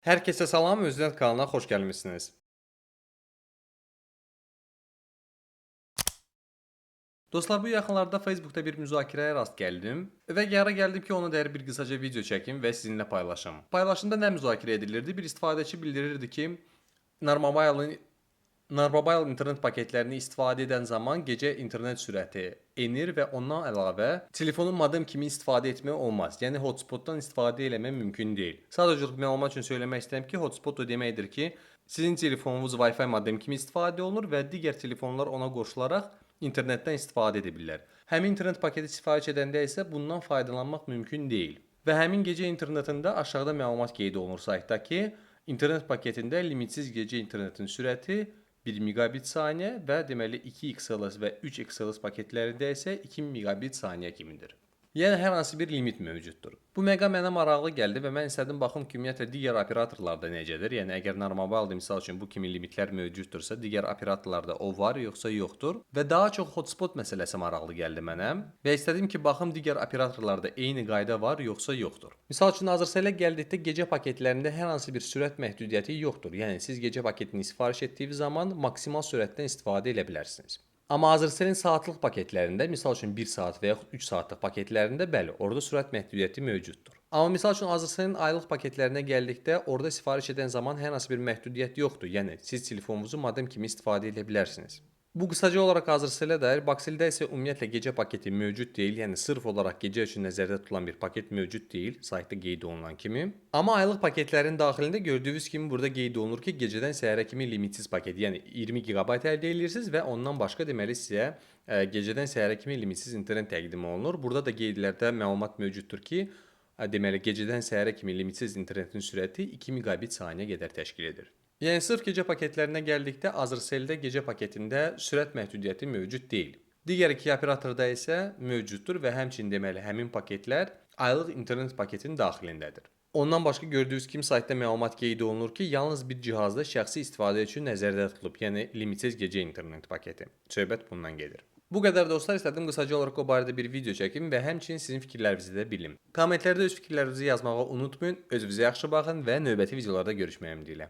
Herkese salam, Öznet kanalına xoş gəlmisiniz. Dostlar, bu yaxınlarda Facebookda bir müzakirəyə rast gəldim və qərara gəldim ki, ona dair bir qısaca video çəkim və sizinlə paylaşım. Paylaşımda nə müzakirə edilirdi? Bir istifadəçi bildirirdi ki, Narmobile'ın Narmobile internet paketlərini istifadə edən zaman gecə internet sürəti enir və ondan əlavə telefonun modem kimi istifadə etmək olmaz. Yəni hotspotdan istifadə etmək mümkün deyil. Sadəcə məlumat üçün söyləmək istəyirəm ki, hotspot o deməkdir ki, sizin telefonunuz Wi-Fi modem kimi istifadə olunur və digər telefonlar ona qoşularaq internetdən istifadə edə bilirlər. Həmin internet paketi sifariş edəndə isə bundan faydalanmaq mümkün deyil. Və həmin gecə internetində aşağıda məlumat qeyd olunur saytda ki, internet paketində limitsiz gecə internetin sürəti 1 megabit saniyə və deməli 2 XLS və 3 XLS paketlərində isə 2 megabit saniyə kimidir. Yəni hər hansı bir limit mövcuddur. Bu məqam mənə maraqlı gəldi və mən istədim baxım ümumiyyətlə digər operatorlarda necədir? Yəni əgər Narmobile'da misal üçün bu kimi limitlər mövcuddursa, digər operatorlarda o var yoxsa yoxdur? Və daha çox hotspot məsələsi maraqlı gəldi mənə və istədim ki, baxım digər operatorlarda eyni qayda var yoxsa yoxdur. Misal üçün Azercell-ə gəldikdə gecə paketlərində hər hansı bir sürət məhdudiyyəti yoxdur. Yəni siz gecə paketini sifariş etdiyiniz zaman maksimal sürətdən istifadə edə bilərsiniz. Amma Azercell-in saatlıq paketlərində, misal üçün 1 saat və yaxud 3 saatlıq paketlərində bəli, orada sürət məhdudiyyəti mövcuddur. Amma misal üçün Azercell-in aylıq paketlərinə gəldikdə, orada sifariş edən zaman hər hansı bir məhdudiyyət yoxdur. Yəni siz telefonunuzu modem kimi istifadə edə bilərsiniz. Bu qısaca olaraq Azercell-ə dair, Baxel-də isə ümumiyyətlə gecə paketi mövcud deyil. Yəni sırf olaraq gecə üçün nəzərdə tutulan bir paket mövcud deyil, saytda qeyd olunan kimi. Amma aylıq paketlərin daxilində gördüyünüz kimi burada qeyd olunur ki, gecədən səhərə kimi limitsiz paket, yəni 20 GB əldə edirsiniz və ondan başqa deməli sizə ə, gecədən səhərə kimi limitsiz internet təqdim olunur. Burada da qeydlərdə məlumat mövcuddur ki, ə, deməli gecədən səhərə kimi limitsiz internetin sürəti 2 megabit saniyə qədər təşkil edir. Yəni sırf gecə paketlərinə gəldikdə Azercell-də gecə paketində sürət məhdudiyyəti mövcud deyil. Digər iki operatorda isə mövcuddur və həmçinin deməli həmin paketlər aylıq internet paketinin daxilindədir. Ondan başqa gördüyünüz kimi saytda məlumat qeyd olunur ki, yalnız bir cihazda şəxsi istifadə üçün nəzərdə tutulub, yəni limitsiz gecə internet paketi. Söhbət bundan gedir. Bu qədər dostlar, istədim qısaca olaraq o barədə bir video çəkim və həmçinin sizin fikirlərinizi də bilim. Kommentlərdə öz fikirlərinizi yazmağı unutmayın. Özünüzə yaxşı baxın və növbəti videolarda görüşməyə ümid ilə.